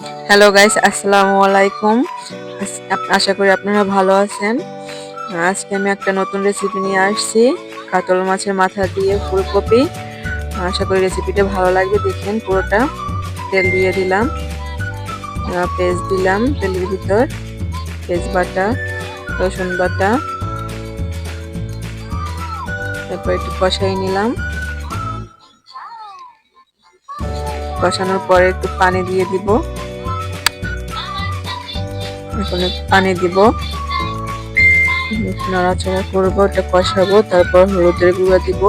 Hello guys আসসালামু আলাইকুম আশা করি আপনারা ভালো আছেন। আজকে আমি একটা নতুন রেসিপি নিয়ে আসছি। কাতল মাছের মাথা দিয়ে ফুলকপি। আশা করি রেসিপিটা ভালো লাগবে। দেখেন পুরোটা। তেল দিয়ে দিলাম। পেঁয়াজ দিলাম তেলের ভিতর। পেঁয়াজ বাটা, রসুন বাটা। তারপর একটু কষাই নিলাম। কষানোর পরে একটু পানি দিয়ে দিব। এখন পানি দিব। নাড়াচাড়া করব ওটা কষাবো, তারপর হলুদের গুঁড়া দিব।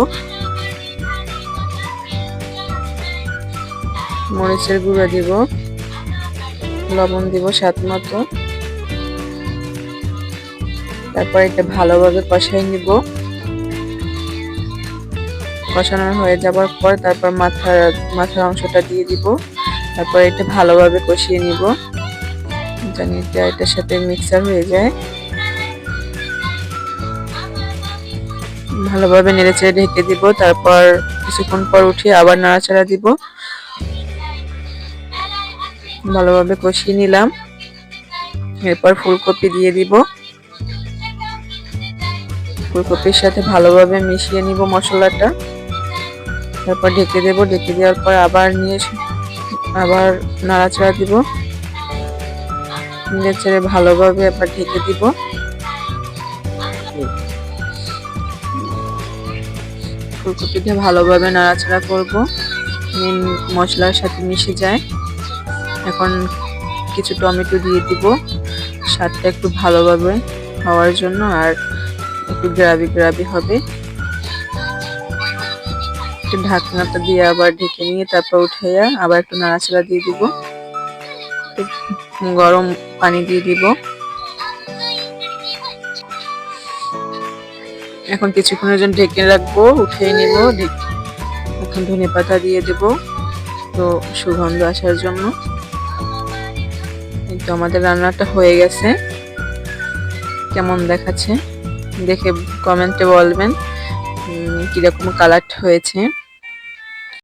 মরিচের গুঁড়া দিব। লবণ দিব স্বাদ মতো। তারপর এটা ভালোভাবে কষাই নিব। কষানো হয়ে যাবার পর তারপর মাথার মাথার অংশটা দিয়ে দিব। তারপর এটা ভালোভাবে কষিয়ে নিব। জানি এটা এটার সাথে মিক্সার হয়ে যায়। ভালোভাবে নেড়েচেড়ে ঢেকে দিব, তারপর কিছুক্ষণ পর উঠিয়ে আবার নাড়াচাড়া দিব। ভালোভাবে কষিয়ে নিলাম। এরপর ফুলকপি দিয়ে দিব। ফুলকপির সাথে ভালোভাবে মিশিয়ে নিব মশলাটা। তারপর ঢেকে দেব। ঢেকে দেওয়ার পর আবার নিয়ে আবার নাড়াচাড়া দিব। নেড়ে ভালোভাবে আবার ঢেকে দিব। ফুলকপিটা ভালোভাবে নাড়াচাড়া করব। মশলার সাথে মিশে যায়। এখন কিছু টমেটো দিয়ে দিব। স্বাদটা একটু ভালোভাবে হওয়ার জন্য আর একটু গ্রাবি গ্রাবি হবে। একটু ঢাকনাটা দিয়ে আবার ঢেকে নিয়ে তারপর উঠাইয়া আবার একটু নাড়াচাড়া দিয়ে দিব। গরম পানি দিয়ে দিব। এখন কিছুক্ষণের জন্য ঢেকে রাখব, উঠিয়ে নিব এখন ধনে পাতা দিয়ে দেব। তো সুগন্ধ আসার জন্য। তো আমাদের রান্নাটা হয়ে গেছে। কেমন দেখাচ্ছে? দেখে কমেন্টে বলবেন কীরকম কালার হয়েছে।